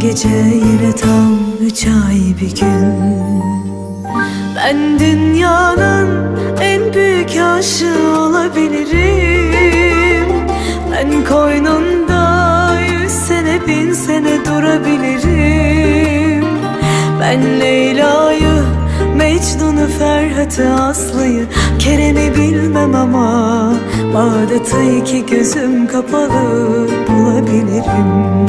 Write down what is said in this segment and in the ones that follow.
gece yine tam üç ay bir gün. Ben dünyanın en büyük aşığı olabilirim. Ben koynunda yüz sene bin sene durabilirim. Ben Leyla'yı, Mecnun'u, Ferhat'ı, Aslı'yı Kerem'i bilmem ama Bağdat'ı iki gözüm kapalı bulabilirim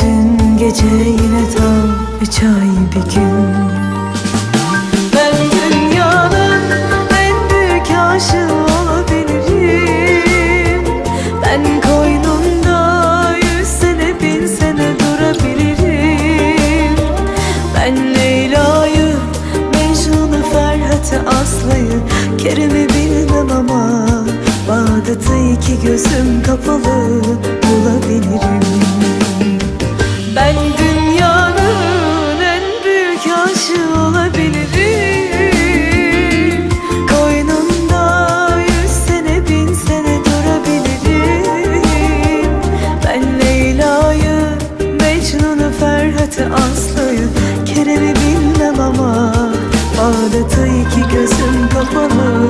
Dün gece yine tam üç ay bir gün. Ben dünyanın en büyük aşığı olabilirim. Ben koynunda yüz bin sene durabilirim. Ben Leyla'yı, Mecnun'u, Ferhat'ı, Aslı'yı Kerem'i bilmem ama Bağdat'ı iki gözüm kapalı bulabilirim ben dünyanın en büyük aşığı olabilirim. Koynunda yüz sene bin sene durabilirim. Ben Leyla'yı, Mecnun'u, Ferhat'ı, Aslı'yı Kerem'i bilmem ama Bağdat'ı iki gözüm kapalı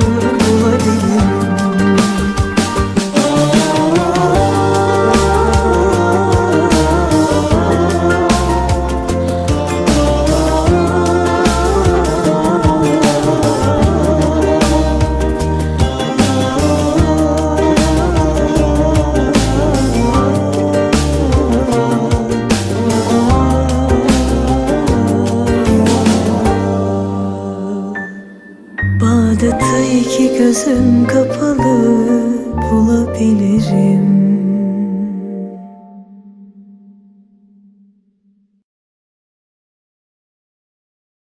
İki gözüm kapalı bulabilirim